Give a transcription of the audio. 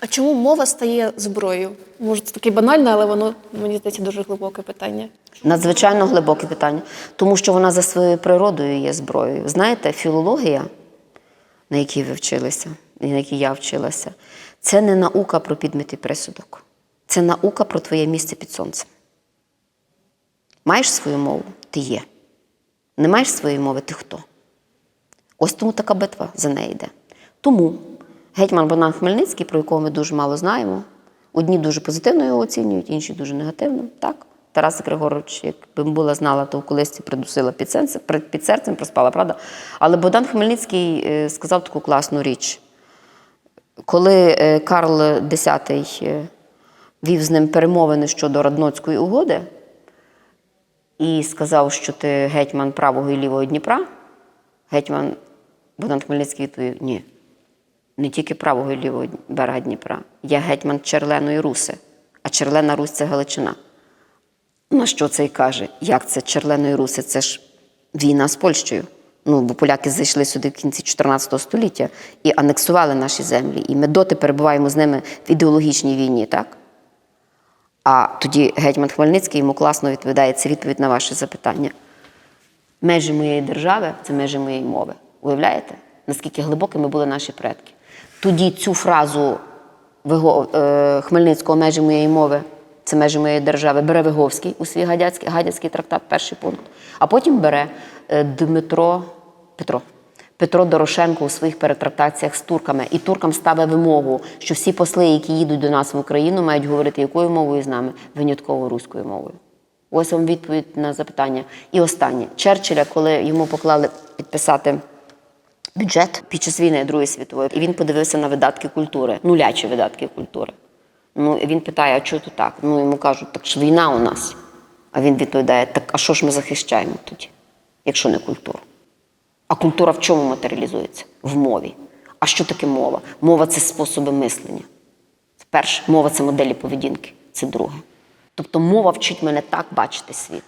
А чому мова стає зброєю? Може, це таке банальне, але воно мені здається дуже глибоке питання. Надзвичайно глибоке питання, тому що вона за своєю природою є зброєю. Знаєте, філологія, на якій ви вчилися, і на якій я вчилася, це не наука про підмет і присудок. Це наука про твоє місце під сонцем. Маєш свою мову ти є. Не маєш своєї мови ти хто? Ось тому така битва за неї йде. Тому гетьман Богдан Хмельницький, про якого ми дуже мало знаємо, одні дуже позитивно його оцінюють, інші дуже негативно. Так? Тарас Григорович, якби була знала, то в колисці придусила під серцем, під серцем проспала, правда? Але Богдан Хмельницький е, сказав таку класну річ. Коли е, Карл X е, вів з ним перемовини щодо Радноцької угоди і сказав, що ти гетьман правого і лівого Дніпра, гетьман Богдан Хмельницький відповів: ні, не тільки правого і лівого берега Дніпра. Я гетьман Черленої Руси, а Черлена Русь це Галичина. На що це й каже? Як це Черленої Руси? Це ж війна з Польщею. Ну, бо поляки зайшли сюди в кінці 14 століття і анексували наші землі. І ми доти перебуваємо з ними в ідеологічній війні, так? А тоді гетьман Хмельницький йому класно відповідає це відповідь на ваше запитання. Межі моєї держави це межі моєї мови. Уявляєте, наскільки глибокими були наші предки? Тоді цю фразу е, Хмельницького межі моєї мови, це межі моєї держави, бере Виговський у свій гадяцький, гадяцький трактат, перший пункт. А потім бере е, Дмитро Петро. Петро Дорошенко у своїх перетрактаціях з турками. І туркам ставить вимогу, що всі посли, які їдуть до нас в Україну, мають говорити якою мовою з нами? Винятково руською мовою. Ось вам відповідь на запитання. І останнє. Черчилля, коли йому поклали підписати бюджет під час війни Другої світової, і він подивився на видатки культури, нулячі видатки культури. Ну, він питає, а чого то так? Ну, йому кажуть, так ж війна у нас. А він відповідає: так а що ж ми захищаємо тоді, якщо не культуру? А культура в чому матеріалізується? В мові. А що таке мова? Мова це способи мислення. Перше, мова це моделі поведінки, це друге. Тобто мова вчить мене так бачити світ.